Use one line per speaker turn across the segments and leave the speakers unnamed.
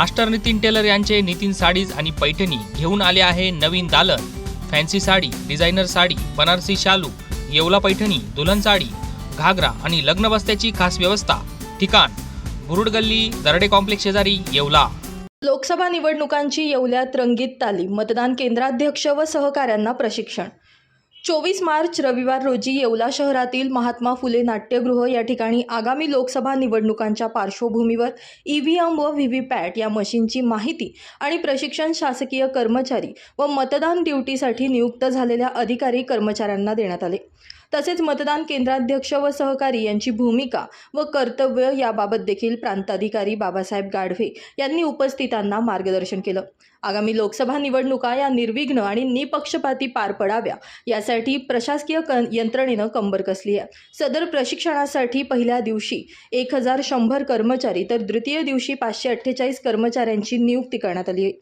Master Nitin teller यांचे Nitin sarees आणि पैठणी घेऊन आले आहे नवीन दालन. फॅन्सी साडी डिझायनर साडी बनारसी शालू येवला पैठणी दुल्हन साडी घागरा आणि लग्न बस्त्याची खास व्यवस्था. ठिकाण बुरुड गल्ली दरडे कॉम्प्लेक्स शेजारी येवला.
लोकसभा निवडणुकांची येवल्यात रंगीत तालीम मतदान केंद्राध्यक्ष व सहकाऱ्यांना प्रशिक्षण. चोवीस मार्च रविवार रोजी येवला शहरातील महात्मा फुले नाट्यगृह या ठिकाणी आगामी लोकसभा निवडणुकांच्या पार्श्वभूमीवर ई व्ही एम व व्ही व्ही पॅट या मशीनची माहिती आणि प्रशिक्षण शासकीय कर्मचारी व मतदान ड्युटीसाठी नियुक्त झालेल्या अधिकारी कर्मचाऱ्यांना देण्यात आले. तसेच मतदान केंद्राध्यक्ष व सहकारी यांची भूमिका व कर्तव्य याबाबत देखील प्रांताधिकारी बाबासाहेब गाढवे यांनी उपस्थितांना मार्गदर्शन केलं. आगामी लोकसभा निवडणुका या निर्विघ्न आणि निपक्षपाती पार पडाव्या यासाठी प्रशासकीय क यंत्रणेनं कंबर कसली आहे. सदर प्रशिक्षणासाठी पहिल्या दिवशी एक हजार शंभर कर्मचारी तर द्वितीय दिवशी पाचशे अठ्ठेचाळीस कर्मचाऱ्यांची नियुक्ती करण्यात आली आहे.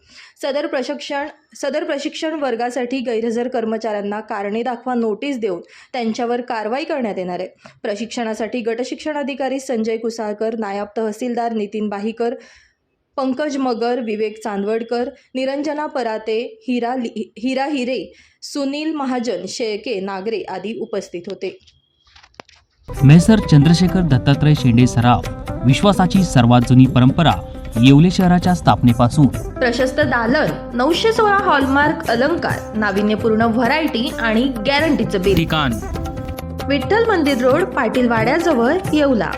सदर प्रशिक्षण सदर प्रशिक्षण वर्गासाठी गैरहजर कर्मचाऱ्यांना कारणे दाखवा नोटीस देऊन त्यांच्यावर कारवाई करण्यात येणार आहे. प्रशिक्षणासाठी गटशिक्षण अधिकारी संजय कुसाळकर नायब तहसीलदार नितीन बाहीकर पंकज मगर विवेक चांदवडकर निरंजना पराते हिरा हिरा हिरे सुनील महाजन शेळके नागरे आदी उपस्थित होते.
मेसर चंद्रशेखर दत्तात्रय शेंडे सराफ विश्वासाची सर्वात जुनी परंपरा येवले शहराच्या स्थापनेपासून.
प्रशस्त दालन नऊशे सोळा हॉलमार्क अलंकार नाविन्यपूर्ण व्हरायटी आणि गॅरंटीचं बिल.
ठिकाण.
विठ्ठल मंदिर रोड पाटील वाड्याजवळ येवला.